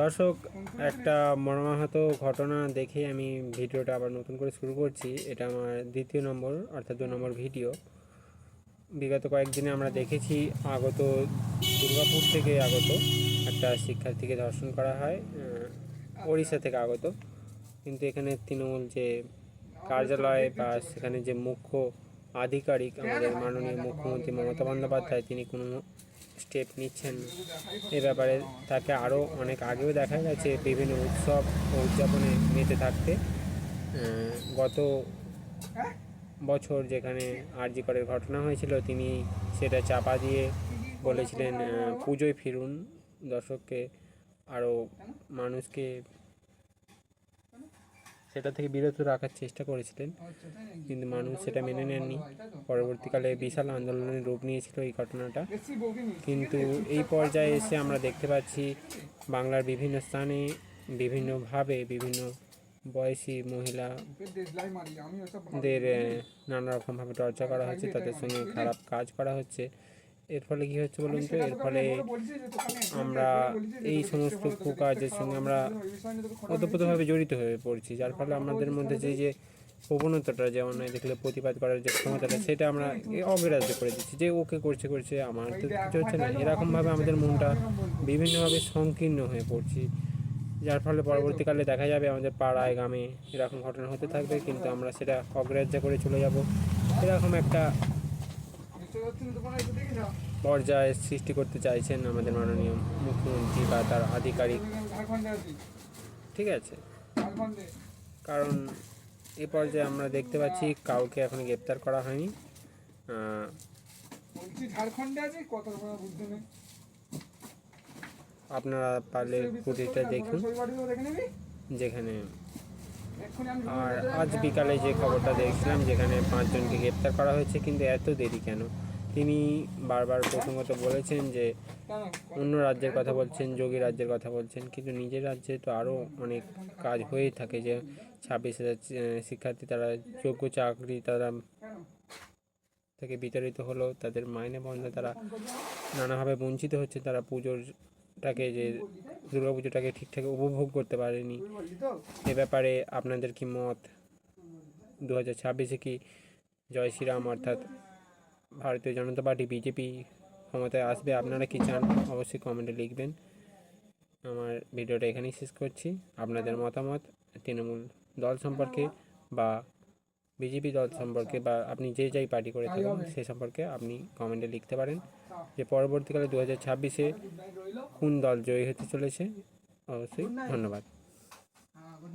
দর্শক, একটা মর্মাহত ঘটনা দেখে আমি ভিডিওটা আবার নতুন করে শুরু করছি। এটা আমার দ্বিতীয় নম্বর, অর্থাৎ দু নম্বর ভিডিও। বিগত কয়েকদিনে আমরা দেখেছি আগত দুর্গাপুর থেকে আগত একটা শিক্ষার্থীকে ধর্ষণ করা হয় ওড়িশা থেকে আগত। কিন্তু এখানে তৃণমূল যে কার্যালয় বা সেখানে যে মুখ্য আধিকারিক, আমাদের মাননীয় মুখ্যমন্ত্রী মমতা বন্দ্যোপাধ্যায়, তিনি কোনো স্টেপ নিচ্ছেন। এ ব্যাপারে তাকে আরও অনেক আগেও দেখা গেছে বিভিন্ন উৎসব ও উদযাপনে মেতে থাকতে। গত বছর যেখানে আরজি করের ঘটনা হয়েছিল, তিনি সেটা চাপা দিয়ে বলেছিলেন পুজোয় ফিরুন দর্শককে আরও মানুষকে সেটা থেকে বিরত রাখার চেষ্টা করেছিলেন। কিন্তু মানুষ সেটা মেনে নেননি। পরবর্তীকালে বিশাল আন্দোলনের রূপ নিয়েছিল এই ঘটনাটা। কিন্তু এই পর্যায়ে এসে আমরা দেখতে পাচ্ছি, বাংলার বিভিন্ন স্থানে বিভিন্নভাবে বিভিন্ন বয়সী মহিলাদের নানা রকমভাবে টর্চার করা হচ্ছে, তাদের সঙ্গে খারাপ কাজ করা হচ্ছে। এর ফলে কি হচ্ছে বলুন তো? এর ফলে আমরা এই সমস্ত কুকাজের সঙ্গে আমরা ওতপ্রোতভাবে জড়িত হয়ে পড়ছি যার ফলে আমাদের মধ্যে যে যে প্রবণতাটা যেমন দেখলে প্রতিবাদ করার যে ক্ষমতাটা সেটা আমরা এ অগ্রাহ্য করে দিচ্ছি যে ওকে করছে করছে আমার তো কিছু হচ্ছে না। এরকমভাবে আমাদের মনটা বিভিন্নভাবে সংকীর্ণ হয়ে পড়ছি যার ফলে পরবর্তীকালে দেখা যাবে আমাদের পাড়ায় গ্রামে এরকম ঘটনা হতে থাকবে কিন্তু আমরা সেটা অগ্রাহ্য করে চলে যাব। এরকম একটা পর্যায়ে সৃষ্টি করতে চাইছেন আমাদের মাননীয় মুখ্যমন্ত্রী বা তার আধিকারিক। ঠিক আছে। কারণ এ পর্যায়ে আমরা দেখতে পাচ্ছি কাউকে এখন গ্রেপ্তার করা হয়নি। আপনারা পারলে ফুটেজটা দেখুন। যেখানে আর আজ বিকালে যে খবরটা দেখছিলাম, যেখানে পাঁচজনকে গ্রেপ্তার করা হয়েছে, কিন্তু এত দেরি কেন? তিনি বারবার প্রসঙ্গত বলেছেন যে, অন্য রাজ্যের কথা বলছেন, যোগী রাজ্যের কথা বলছেন, কিন্তু নিজের রাজ্যে তো আরও অনেক কাজ হয়েই থাকে যে, ছাব্বিশ হাজার শিক্ষার্থী তারা, যোগ্য চাকরি তারা থেকে বিতাড়িত হলো, তাদের মাইনে বন্ধ তারা নানাভাবে বঞ্চিত হচ্ছে, তারা পুজোরটাকে যে দুর্গা পুজোটাকে ঠিকঠাক উপভোগ করতে পারেনি। এ ব্যাপারে আপনাদের কি মত? দু হাজার ছাব্বিশে কি জয় শ্রীরাম অর্থাৎ ভারতীয় জনতা পার্টি, বিজেপি ক্ষমতায় আসবে? আপনারা কি চান? অবশ্যই কমেন্টে লিখবেন। আমার ভিডিওটা এখানেই শেষ করছি। আপনাদের মতামত? তৃণমূল দল সম্পর্কে বা বিজেপি দল সম্পর্কে বা আপনি যে যাই পার্টি করে থাকেন, সে সম্পর্কে আপনি কমেন্টে লিখতে পারেন। যে পরবর্তীকালে দু হাজার ছাব্বিশে কোন দল জয়ী হতে চলেছে। অবশ্যই ধন্যবাদ।